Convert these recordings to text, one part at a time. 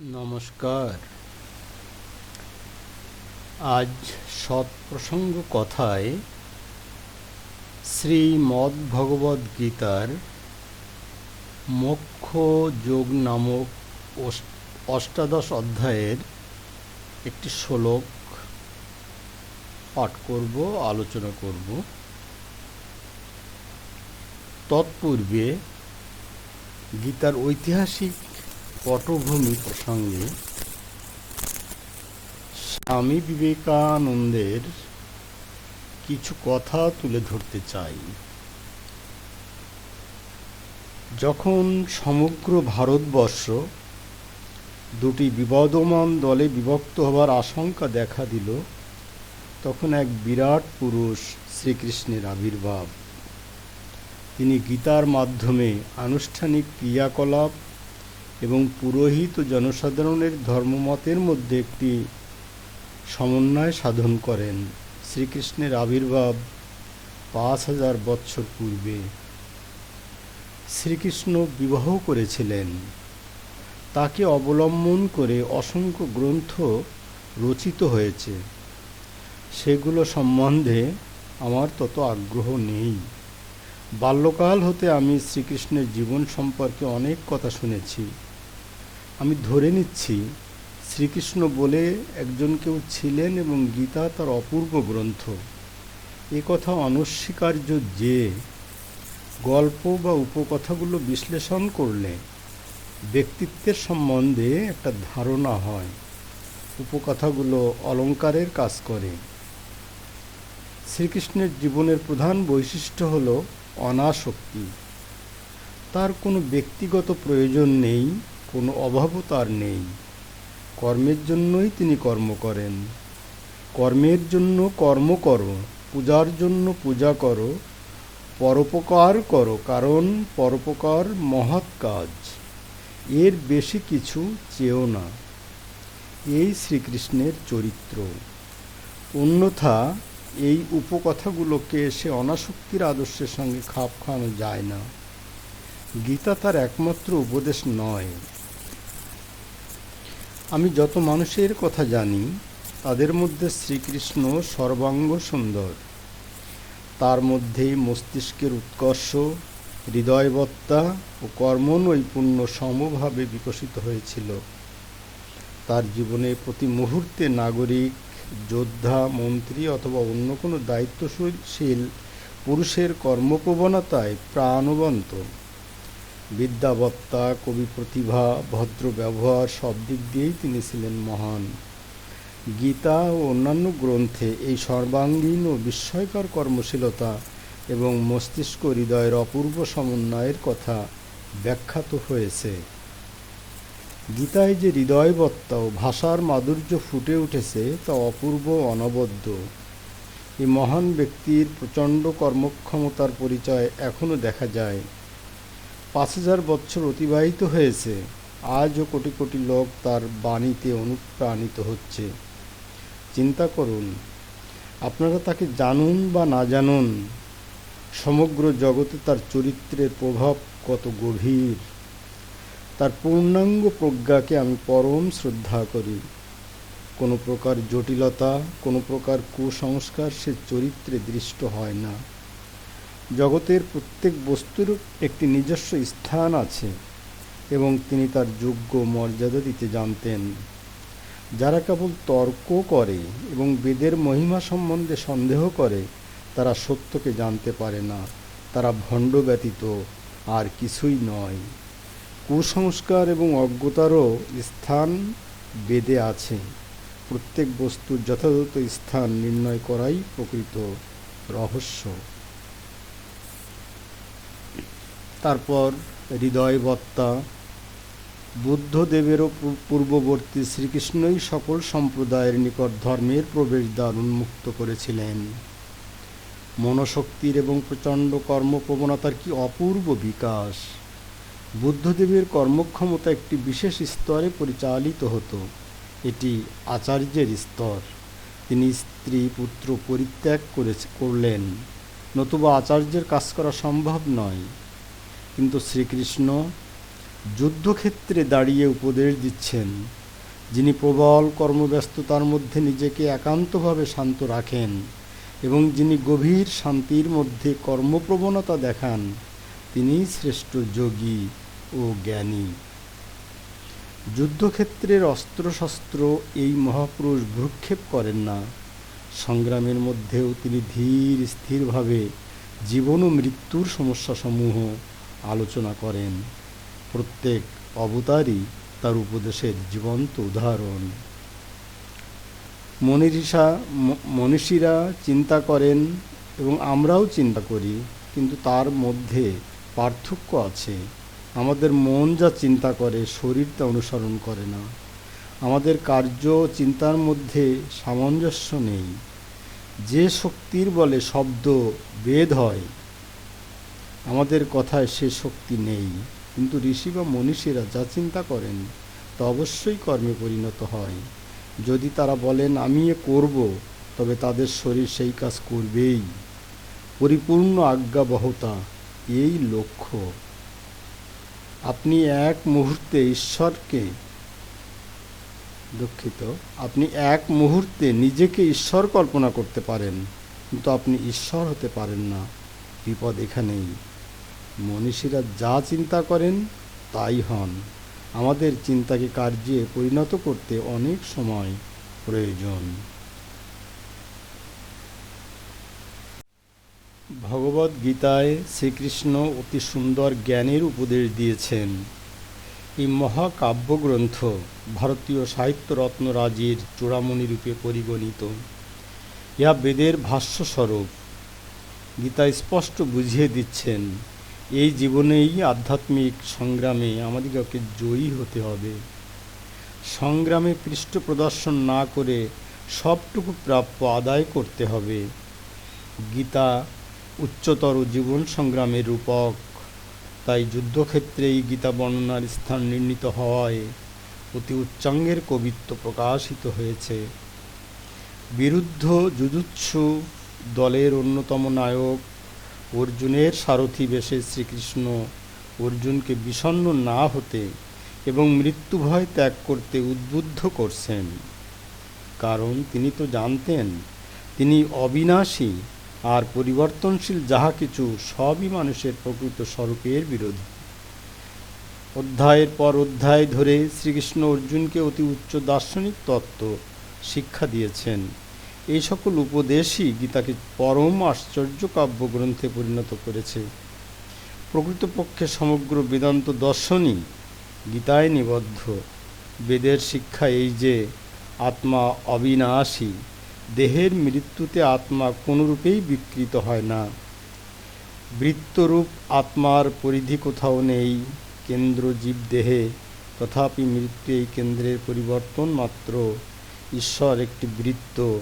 নমস্কার। আজ সৎ প্রসঙ্গ কথায় শ্রীমদ্ ভগবদ গীতার মোক্ষ যোগ নামক অষ্টাদশ অধ্যায়ের একটি শ্লোক পাঠ করব, আলোচনা করব। তৎপূর্বে গীতার ঐতিহাসিক পটভূমি প্রসঙ্গে স্বামী বিবেকানন্দের কিছু কথা তুলে ধরতে চাই। যখন সমগ্র ভারতবর্ষ দুটি বিবদমান দলে বিভক্ত হবার আশঙ্কা দেখা দিল, তখন এক বিরাট পুরুষ শ্রীকৃষ্ণের আবির্ভাব। তিনি গীতার মাধ্যমে আনুষ্ঠানিক ক্রিয়াকলাপ এবং পুরোহিত ও জনসাধারণের ধর্মমতের মধ্যে একটি সমন্বয় সাধন করেন। শ্রীকৃষ্ণের আবির্ভাব পাঁচ হাজার বৎসর পূর্বে শ্রীকৃষ্ণ বিবাহ করেছিলেন। তাকে অবলম্বন করে অসংখ্য গ্রন্থ রচিত হয়েছে। সেগুলো সম্বন্ধে আমার তত আগ্রহ নেই। বাল্যকাল হতে আমি শ্রীকৃষ্ণের জীবন সম্পর্কে অনেক কথা শুনেছি। আমি ধরে নিচ্ছি, শ্রীকৃষ্ণ বলে একজন কেউ ছিলেন এবং গীতা তার অপূর্ব গ্রন্থ। এ কথা অনস্বীকার্য যে, গল্প বা উপকথাগুলো বিশ্লেষণ করলে ব্যক্তিত্বের সম্বন্ধে একটা ধারণা হয়, উপকথাগুলো অলংকারের কাজ করে। শ্রীকৃষ্ণের জীবনের প্রধান বৈশিষ্ট্য হল অনাসক্তি। তার কোনো ব্যক্তিগত প্রয়োজন নেই কোনো অভাবও তার নেই। কর্মের জন্যই তিনি কর্ম করেন। কর্মের জন্য কর্ম করো, পূজার জন্য পূজা করো, পরোপকার করো, কারণ পরোপকার মহৎ কাজ। এর বেশি কিছু চেয়েও না। এই শ্রীকৃষ্ণের চরিত্র। অন্যথা এই উপকথাগুলোকে সে অনাসক্তির আদর্শের সঙ্গে খাপ খাওয়ানো যায় না। গীতা তার একমাত্র উপদেশ নয়। আমি যত মানুষের কথা জানি, তাদের মধ্যে শ্রীকৃষ্ণ সর্বাঙ্গ সুন্দর। তার মধ্যেই মস্তিষ্কের উৎকর্ষ, হৃদয়বত্তা ও কর্মনৈপুণ্য সমভাবে বিকশিত হয়েছিল। তার জীবনে প্রতি মুহূর্তে নাগরিক, যোদ্ধা, মন্ত্রী অথবা অন্য কোনো দায়িত্বশীল পুরুষের কর্মপ্রবণতায় প্রাণবন্ত। বিদ্যাবত্তা, কবি প্রতিভা, ভদ্র ব্যবহার সব দিক দিয়েই তিনি ছিলেন মহান। গীতা ও অন্যান্য গ্রন্থে এই সর্বাঙ্গীন ও বিস্ময়কর কর্মশীলতা এবং মস্তিষ্ক হৃদয়ের অপূর্ব সমন্বয়ের কথা ব্যাখ্যাত হয়েছে। গীতায় যে হৃদয়বত্তা ও ভাষার মাধুর্য ফুটে উঠেছে তা অপূর্ব অনবদ্য। এই মহান ব্যক্তির প্রচণ্ড কর্মক্ষমতার পরিচয় এখনও দেখা যায়। পাঁচ হাজার বছর অতিবাহিত হয়েছে, আজও কোটি কোটি লোক তার বাণীতে অনুপ্রাণিত হচ্ছে। চিন্তা করুন, আপনারা তাকে জানুন বা না জানুন, সমগ্র জগতে তার চরিত্রের প্রভাব কত গভীর। তার পূর্ণাঙ্গ প্রজ্ঞাকে আমি পরম শ্রদ্ধা করি। কোনো প্রকার জটিলতা, কোনো প্রকার কুসংস্কার সে চরিত্রে দৃষ্ট হয় না। জগতের প্রত্যেক বস্তুর একটি নিজস্ব স্থান আছে এবং তিনি তার যোগ্য মর্যাদা দিতে জানতেন। যারা কেবল তর্ক করে এবং বেদের মহিমা সম্বন্ধে সন্দেহ করে, তারা সত্যকে জানতে পারে না। তারা ভণ্ড ব্যতীত আর কিছুই নয়। কুসংস্কার এবং অজ্ঞতারও স্থান বেদে আছে। প্রত্যেক বস্তুর যথাযথ স্থান নির্ণয় করাই প্রকৃত রহস্য। তারপর হৃদয়বত্তা, বুদ্ধদেবেরও পূর্ববর্তী শ্রীকৃষ্ণই সকল সম্প্রদায়ের নিকট ধর্মের প্রবেশদ্বার উন্মুক্ত করেছিলেন। মনশক্তির এবং প্রচণ্ড কর্মপ্রবণতার কি অপূর্ব বিকাশ! বুদ্ধদেবের কর্মক্ষমতা একটি বিশেষ স্তরে পরিচালিত হতো, এটি আচার্যের স্তর। তিনি স্ত্রী, পুত্র পরিত্যাগ করে করলেন। নতুবা আচার্যের কাজ করা সম্ভব নয়। কিন্তু শ্রীকৃষ্ণ যুদ্ধক্ষেত্রে দাঁড়িয়ে উপদেশ দিচ্ছেন, যিনি প্রবল কর্মব্যস্ততার মধ্যে নিজেকে একান্তভাবে শান্ত রাখেন এবং যিনি গভীর শান্তির মধ্যে কর্মপ্রবণতা দেখান, তিনিই শ্রেষ্ঠ যোগী ও জ্ঞানী। যুদ্ধক্ষেত্রের অস্ত্রশস্ত্র এই মহাপুরুষ ভ্রুক্ষেপ করেন না। সংগ্রামের মধ্যেও তিনি ধীর স্থিরভাবে জীবন ও মৃত্যুর সমস্যাসমূহ আলোচনা করেন। প্রত্যেক অবতারই তার উপদেশের জীবন্ত উদাহরণ। মনীষা মনীষীরা চিন্তা করেন এবং আমরাও চিন্তা করি, কিন্তু তার মধ্যে পার্থক্য আছে। আমাদের মন যা চিন্তা করে শরীর তা অনুসরণ করে না। আমাদের কার্য চিন্তার মধ্যে সামঞ্জস্য নেই। যে শক্তির বলে শব্দ, বেদ হয় আমাদের কথায় সে শক্তি নেই, কিন্তু ঋষি বা মনীষীরা যা চিন্তা করেন, তা অবশ্যই কর্মে পরিণত হয়। যদি তারা বলেন, আমি এ করব তবে তাদের শরীর সেই কাজ করবেই। পরিপূর্ণ আজ্ঞাবহতা, এই লক্ষ্য। আপনি এক মুহূর্তে ঈশ্বরকে দুঃখিত, আপনি এক মুহূর্তে নিজেকে ঈশ্বর কল্পনা করতে পারেন, কিন্তু আপনি ঈশ্বর হতে পারেন না। বিপদ এখানেই। মনীষীরা যা চিন্তা করেন তাই হন। আমাদের চিন্তাকে কার্যে পরিণত করতে অনেক সময় প্রয়োজন। ভগবদ গীতায় শ্রীকৃষ্ণ অতি সুন্দর জ্ঞানের উপদেশ দিয়েছেন। এই মহাকাব্যগ্রন্থ ভারতীয় সাহিত্য রত্নরাজির চূড়ামণি রূপে পরিগণিত। ইহা বেদের ভাষ্যস্বরূপ। গীতা স্পষ্ট বুঝিয়ে দিচ্ছেন এই জীবনেই আধ্যাত্মিক সংগ্রামে আমাদিগকে জয়ী হতে হবে। সংগ্রামে পৃষ্ঠ প্রদর্শন না করে সবটুকু প্রাপ্য আদায় করতে হবে। গীতা উচ্চতর জীবন সংগ্রামের রূপক। তাই যুদ্ধক্ষেত্রে এই গীতা বর্ণনার স্থান নির্ণীত হওয়ায় অতি উচ্চাঙ্গের কবিত্ব প্রকাশিত হয়েছে। বিরুদ্ধ যুজুৎসু দলের অন্যতম নায়ক অর্জুনের সারথি বেশে শ্রীকৃষ্ণ অর্জুনকে বিষণ্ন না হতে এবং মৃত্যু ভয় ত্যাগ করতে উদ্বুদ্ধ করছেন। কারণ তিনি তো জানতেন, তিনি অবিনাশী আর পরিবর্তনশীল যাহা কিছু সবই মানুষের প্রকৃত স্বরূপের বিরোধী। অধ্যায়ের পর অধ্যায় ধরে শ্রীকৃষ্ণ অর্জুনকে অতি উচ্চ দার্শনিক তত্ত্ব শিক্ষা দিয়েছেন। এই সকল উপদেশই গীতাকে পরম আশ্চর্য কাব্যগ্রন্থে পরিণত করেছে। প্রকৃতপক্ষে সমগ্র বেদান্ত দর্শনই গীতায় নিবদ্ধ। বেদের শিক্ষা এই যে, আত্মা অবিনাশী, দেহের মৃত্যুতে আত্মা কোনোরূপেই বিকৃত হয় না। বৃত্তরূপ আত্মার পরিধি কোথাও নেই, কেন্দ্র জীব দেহে, তথাপি মৃত্যু এই কেন্দ্রের পরিবর্তন মাত্র। ঈশ্বর একটি বৃত্ত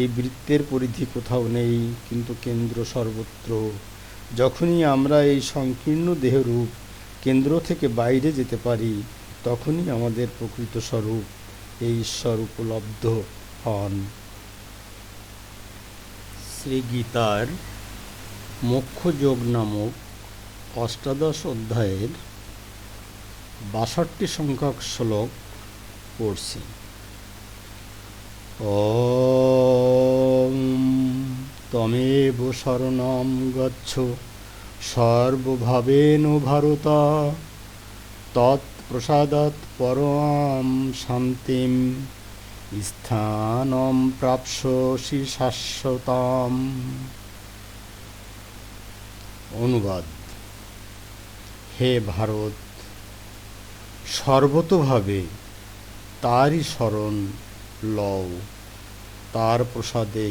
এই বৃত্তের পরিধি কোথাও নেই, কিন্তু কেন্দ্র সর্বত্র। যখনই আমরা এই সংকীর্ণ দেহরূপ কেন্দ্র থেকে বাইরে যেতে পারি, তখনই আমাদের প্রকৃত স্বরূপ এই ঈশ্বর উপলব্ধ হন। শ্রী গীতার মোক্ষযোগ নামক অষ্টাদশ অধ্যায়ের বাষট্টি সংখ্যক শ্লোক পড়ছি। ॐ তমেব শরণম গচ্ছ। সর্বভাবেন ভারত। তৎপ্রসাদত পরম শান্তিম। স্থানম প্রাপসি শাশ্বতম অনুবাদ। হে ভারত, সর্বতভাবে তারই শরণ লও। তার প্রসাদে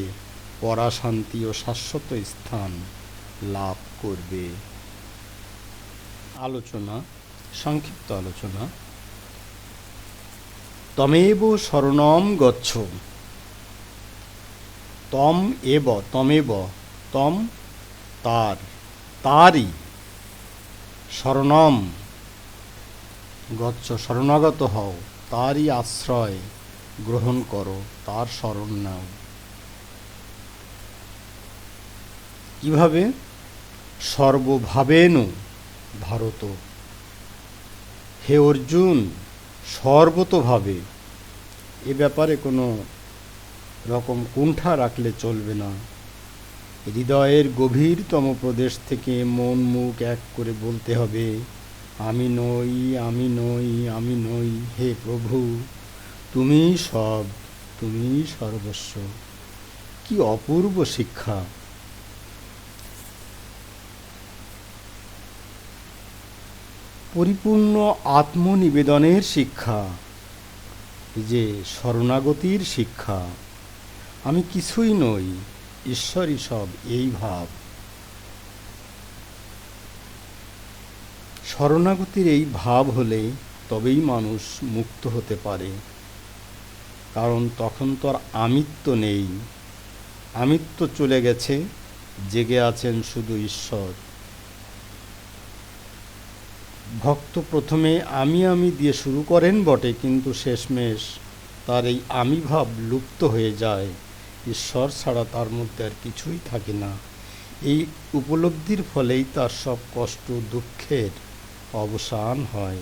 পরাশান্তি ও শাশ্বত স্থান লাভ করবে। আলোচনা, সংক্ষিপ্ত আলোচনা। তমেব শরণম গচ্ছ। তম এব, তমেব, তম তার, তারই শরণম। গচ্ছ, শরণাগত হও, তারই আশ্রয় গ্রহণ করো, তার স্মরণ নাও। কীভাবে? সর্বভাবেন ভারত। হে অর্জুন, সর্বতোভাবে। এ ব্যাপারে কোনো রকম কুণ্ঠা রাখলে চলবে না। হৃদয়ের গভীরতম প্রদেশ থেকে মন মুখ এক করে বলতে হবে, আমি নই আমি নই আমি নই, হে প্রভু তুমি সব তুমি সর্বস্ব। কি অপূর্ব শিক্ষা! পরিপূর্ণ আত্মনিবেদনের শিক্ষা যে শরণাগতির শিক্ষা। আমি কিছুই নই, ঈশ্বরই সব, এই ভাব। শরণাগতির এই ভাব হলে তবেই মানুষ মুক্ত হতে পারে। কারণ তখন তো আর আমিত্ব নেই। আমিত্ব চলে গেছে, জেগে আছেন শুধু ঈশ্বর। ভক্ত প্রথমে আমি আমি দিয়ে শুরু করেন বটে, কিন্তু শেষমেশ তার এই আমি ভাব লুপ্ত হয়ে যায়। ঈশ্বর ছাড়া তার মধ্যে আর কিছুই থাকে না। এই উপলব্ধির ফলেই তার সব কষ্ট দুঃখের অবসান হয়।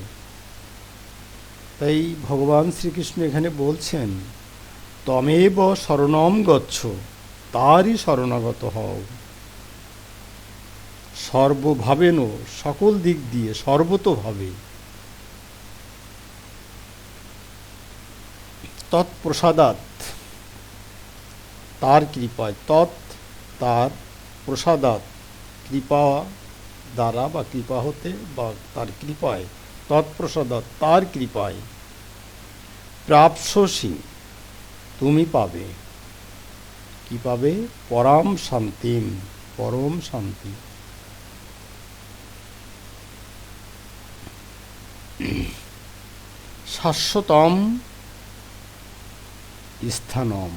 তাই ভগবান শ্রীকৃষ্ণ এখানে বলছেন, তমেব শরণম গচ্ছ, তারই শরণাগত হও। সর্বভাবেন সকল দিক দিয়ে সর্বতোভাবে। তৎপ্রসাদাত তার কৃপায়, তৎ তার প্রসাদাত কৃপা দ্বারা বা কৃপা হতে বা তার কৃপায় তৎপ্রসাদাত তার কৃপায় প্রাপসী তুমি পাবে। কি পাবে? পরম শান্তিম, পরম শান্তি। শাশ্বতম স্থানম।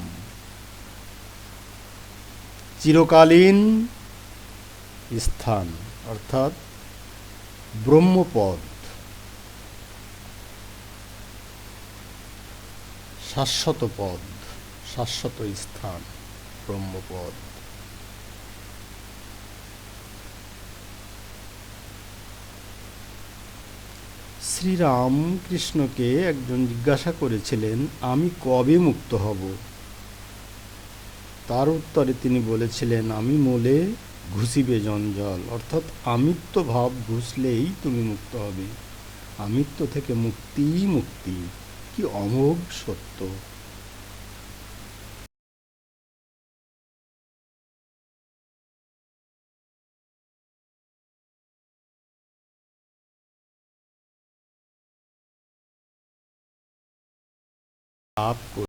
চিরকালীন স্থান অর্থাৎ ব্রহ্মপদ। শাশ্বত পদ শাশ্বত স্থান ব্রহ্মপদ। শ্রীরাম কৃষ্ণকে একজন জিজ্ঞাসা করেছিলেন, আমি কবে মুক্ত হব? তার উত্তরে তিনি বলেছিলেন, আমি মোলে ঘুষিবে জঞ্জল। অর্থাৎ আমিত্ব ভাব ঘুষলেই তুমি মুক্ত হবে। আমিত্ব থেকে মুক্তিই মুক্তি। কি অমোঘ সত্য। লাভ